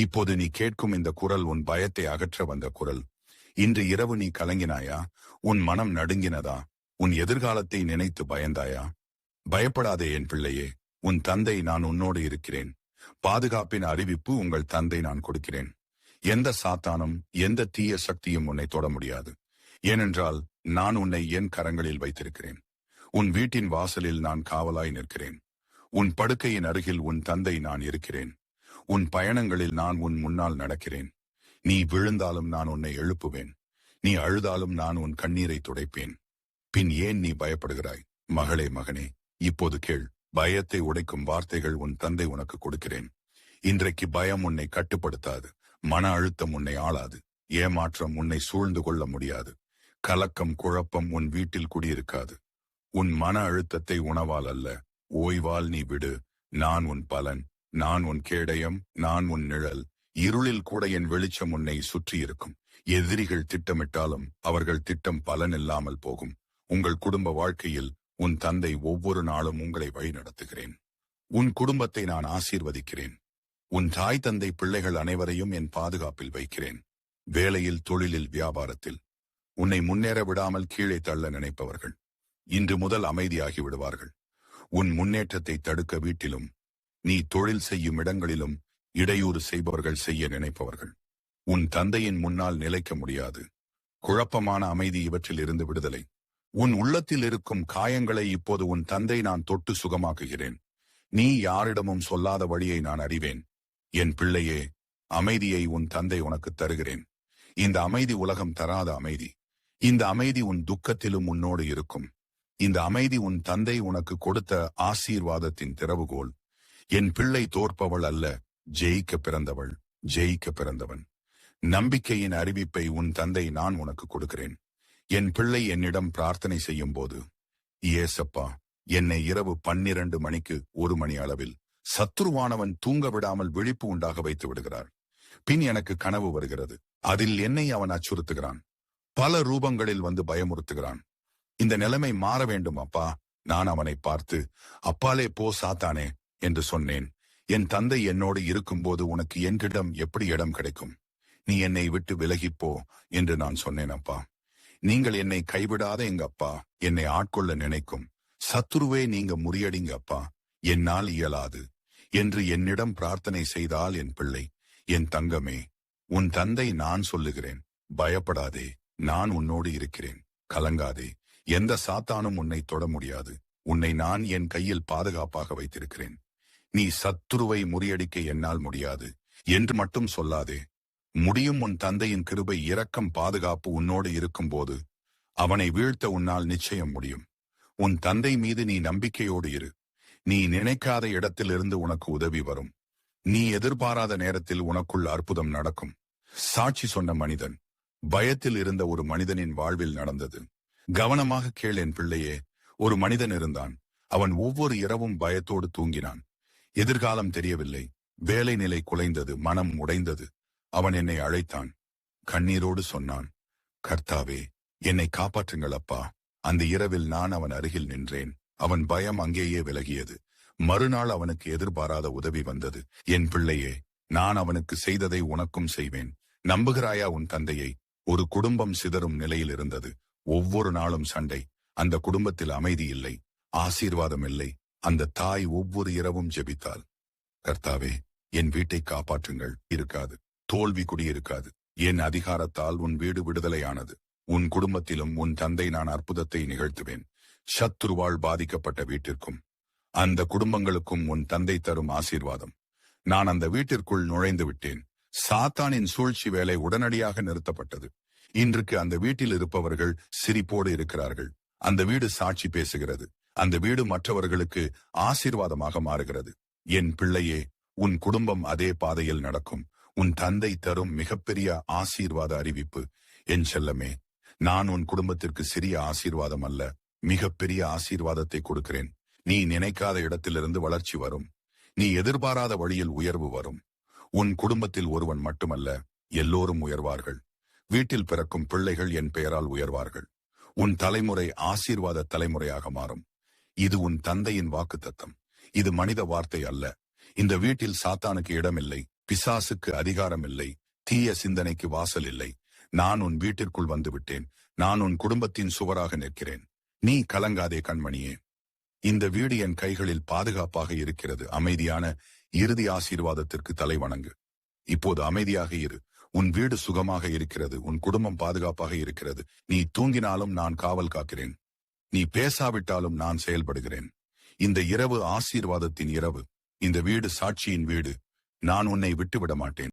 இப்போது நீ கேட்கும் இந்த குரல் உன் பயத்தை அகற்ற வந்த குரல். இன்று இரவு நீ கலங்கினாயா? உன் மனம் நடுங்கினதா? உன் எதிர்காலத்தை நினைத்து பயந்தாயா? பயப்படாதே என் பிள்ளையே உன் தந்தை நான் உன்னோடு இருக்கிறேன். பாதுகாப்பின் அறிவிப்பு உங்கள் தந்தை நான் கொடுக்கிறேன். எந்த சாத்தானும் எந்த தீய சக்தியும் உன்னை தொட முடியாது. ஏனென்றால் நான் உன்னை என் கரங்களில் வைத்திருக்கிறேன். உன் வீட்டின் வாசலில் நான் காவலாய் நிற்கிறேன். உன் படுக்கையின் அருகில் உன் தந்தை நான் இருக்கிறேன். உன் பயணங்களில் நான் உன் முன்னால் நடக்கிறேன். நீ விழுந்தாலும் நான் உன்னை எழுப்புவேன். நீ அழுதாலும் நான் உன் கண்ணீரை துடைப்பேன். பின் ஏன் நீ பயப்படுகிறாய்? மகளே மகனே இப்போது கேள். பயத்தை உடைக்கும் வார்த்தைகள் உன் தந்தை உனக்கு கொடுக்கிறேன். இன்றைக்கு பயம் உன்னை கட்டுப்படுத்தாது. மன அழுத்தம் உன்னை ஆளாது. ஏமாற்றம் உன்னை சூழ்ந்து கொள்ள முடியாது. கலக்கம் குழப்பம் உன் வீட்டில் குடியிருக்காது. உன் மன அழுத்தத்தை உணவால் அல்ல. ஓய்வால் நீ விடு. நான் உன் பலன். நான் உன் கேடயம் நான் உன் நிழல். இருளில் கூட என் வெளிச்சம் உன்னை சுற்றியிருக்கும். எதிரிகள் திட்டமிட்டாலும் அவர்கள் திட்டம் பலன் இல்லாமல் போகும். உங்கள் குடும்ப வாழ்க்கையில் உன் தந்தை ஒவ்வொரு நாளும் உங்களை வழிநடத்துகிறேன். உன் குடும்பத்தை நான் ஆசீர்வதிக்கிறேன். உன் தாய் தந்தை பிள்ளைகள் அனைவரையும் என் பாதுகாப்பில் வைக்கிறேன். வேலையில் தொழிலில் வியாபாரத்தில். உன்னை முன்னேற விடாமல் கீழே தள்ள நினைப்பவர்கள். இன்று முதல் அமைதியாகி விடுவார்கள். உன் முன்னேற்றத்தை தடுக்க வீட்டிலும் நீ தொழில் செய்யும் இடங்களிலும் இடையூறு செய்பவர்கள் செய்ய நினைப்பவர்கள். உன் தந்தையின் முன்னால் நிலைக்க முடியாது. குழப்பமான அமைதி இவற்றில் இருந்து விடுதலை. உன் உள்ளத்தில் இருக்கும் காயங்களை இப்போது உன் தந்தை நான் தொட்டு சுகமாக்குகிறேன். நீ யாரிடமும் சொல்லாத வழியை நான் அறிவேன். என் பிள்ளையே அமைதியை உன் தந்தை உனக்கு தருகிறேன். இந்த அமைதி உலகம் தராத அமைதி. இந்த அமைதி உன் துக்கத்திலும் உன்னோடு இருக்கும். இந்த அமைதி உன் தந்தை உனக்கு கொடுத்த ஆசீர்வாதத்தின் திறவுகோல். என் பிள்ளை தோற்பவள் அல்ல ஜெயிக்க பிறந்தவள் ஜெயிக்க பிறந்தவன். நம்பிக்கையின் அறிவிப்பை உன் தந்தை நான் உனக்கு கொடுக்கிறேன். என் பிள்ளை என்னிடம் பிரார்த்தனை செய்யும் போது ஏசப்பா என்னை இரவு பன்னிரண்டு மணிக்கு ஒரு மணி அளவில் சத்துருவானவன் தூங்க விடாமல் விழிப்பு உண்டாக வைத்து விடுகிறார். பின் எனக்கு கனவு வருகிறது. அதில் என்னை அவன் அச்சுறுத்துகிறான். பல ரூபங்களில் வந்து பயமுறுத்துகிறான். இந்த நிலைமை மாற வேண்டும் அப்பா நான் அவனை பார்த்து அப்பாலே போ சாத்தானே! என்று சொன்னேன். என் தந்தை என்னோடு இருக்கும்போது உனக்கு என்கிடம் எப்படி இடம் கிடைக்கும்? நீ என்னை விட்டு விலகிப்போ என்று நான் சொன்னேன் அப்பா. நீங்கள் என்னை கைவிடாத எங்க அப்பா. என்னை ஆட்கொள்ள நினைக்கும். சத்துருவே நீங்க முறியடிங்க அப்பா. என்னால் இயலாது. என்று என்னிடம் பிரார்த்தனை செய்தால் என் பிள்ளை. என் தங்கமே உன் தந்தை நான் சொல்லுகிறேன். பயப்படாதே நான் உன்னோடு இருக்கிறேன். கலங்காதே எந்த சாத்தானும் உன்னை தொட முடியாது. உன்னை நான் என் கையில் பாதுகாப்பாக வைத்திருக்கிறேன். நீ சத்துருவை முறியடிக்க என்னால் முடியாது. என்று மட்டும் சொல்லாதே. முடியும் உன் தந்தையின் கிருபை இரக்கம் பாதுகாப்பு உன்னோடு இருக்கும்போது அவனை வீழ்த்த உன்னால் நிச்சயம் முடியும். உன் தந்தை மீது நீ நம்பிக்கையோடு இரு. நீ நினைக்காத இடத்திலிருந்து உனக்கு உதவி வரும். நீ எதிர்பாராத நேரத்தில் உனக்குள் அற்புதம் நடக்கும். சாட்சி சொன்ன மனிதன் பயத்தில் இருந்த ஒரு மனிதனின் வாழ்வில் நடந்தது. கவனமாக கேள் என் பிள்ளையே. ஒரு மனிதன் இருந்தான். அவன் ஒவ்வொரு இரவும் பயத்தோடு தூங்கினான். எதிர்காலம் தெரியவில்லை. வேலை நிலை குலைந்தது மனம் உடைந்தது. அவன் என்னை அழைத்தான். கண்ணீரோடு சொன்னான் கர்த்தாவே என்னை காப்பாற்றுங்கள் அப்பா. அந்த இரவில் நான் அவன் அருகில் நின்றேன். அவன் பயம் அங்கேயே விலகியது. மறுநாள் அவனுக்கு எதிர்பாராத உதவி வந்தது. என் பிள்ளையே நான் அவனுக்கு செய்ததை உனக்கும் செய்வேன். நம்புகிறாயா உன் தந்தையை? ஒரு குடும்பம் சிதறும் நிலையில் இருந்தது. ஒவ்வொரு நாளும் சண்டை. அந்த குடும்பத்தில் அமைதி இல்லை. ஆசீர்வாதம் இல்லை. அந்த தாய் ஒவ்வொரு இரவும் ஜெபித்தாள். கர்த்தாவே என் வீட்டை காப்பாற்றுங்கள். இருக்காது. தோல்வி குடியிருக்காது. என் அதிகாரத்தால் உன் வீடு விடுதலையானது. உன் குடும்பத்திலும் உன் தந்தை நான் அற்புதத்தை நிகழ்த்துவேன். சத்துருவால் பாதிக்கப்பட்ட வீட்டிற்கும் அந்த குடும்பங்களுக்கும் உன் தந்தை தரும் ஆசீர்வாதம். நான் அந்த வீட்டிற்குள் நுழைந்து விட்டேன். சாத்தானின் சூழ்ச்சி வேலை உடனடியாக நிறுத்தப்பட்டது. இன்றுக்கு அந்த வீட்டில் இருப்பவர்கள் சிரிப்போடு இருக்கிறார்கள். அந்த வீடு சாட்சி பேசுகிறது. அந்த வீடு மற்றவர்களுக்கு ஆசீர்வாதமாக மாறுகிறது. என் பிள்ளையே உன் குடும்பம் அதே பாதையில் நடக்கும். உன் தந்தை தரும் மிகப்பெரிய ஆசீர்வாத அறிவிப்பு. என் செல்லமே நான் உன் குடும்பத்திற்கு சிறிய ஆசீர்வாதம் அல்ல மிகப்பெரிய ஆசீர்வாதத்தை கொடுக்கிறேன். நீ நினைக்காத இடத்திலிருந்து வளர்ச்சி வரும். நீ எதிர்பாராத வழியில் உயர்வு வரும். உன் குடும்பத்தில் ஒருவன் மட்டுமல்ல எல்லோரும் உயர்வார்கள். வீட்டில் பிறக்கும் பிள்ளைகள் என் பெயரால் உயர்வார்கள். உன் தலைமுறை ஆசீர்வாத தலைமுறையாக மாறும். இது உன் தந்தையின் வாக்கு தத்தம் இது மனித வார்த்தை அல்ல. இந்த வீட்டில் சாத்தானுக்கு இடமில்லை பிசாசுக்கு அதிகாரம் இல்லை தீய சிந்தனைக்கு வாசல் இல்லை நான் உன் வீட்டிற்குள் வந்துவிட்டேன். நான் உன் குடும்பத்தின் சுவராக நிற்கிறேன். நீ கலங்காதே கண்மணியே. இந்த வீடு என் கைகளில் பாதுகாப்பாக இருக்கிறது. அமைதியான இறுதி ஆசீர்வாதத்திற்கு தலை வணங்கு. இப்போது அமைதியாக இரு. உன் வீடு சுகமாக இருக்கிறது. உன் குடும்பம் பாதுகாப்பாக இருக்கிறது. நீ தூங்கினாலும் நான் காவல் காக்கிறேன். நீ பேசாவிட்டாலும் நான் செயல்படுகிறேன். இந்த இரவு ஆசீர்வாதத்தின் இரவு. இந்த வீடு சாட்சியின் வீடு. நான் உன்னை விட்டுவிட மாட்டேன்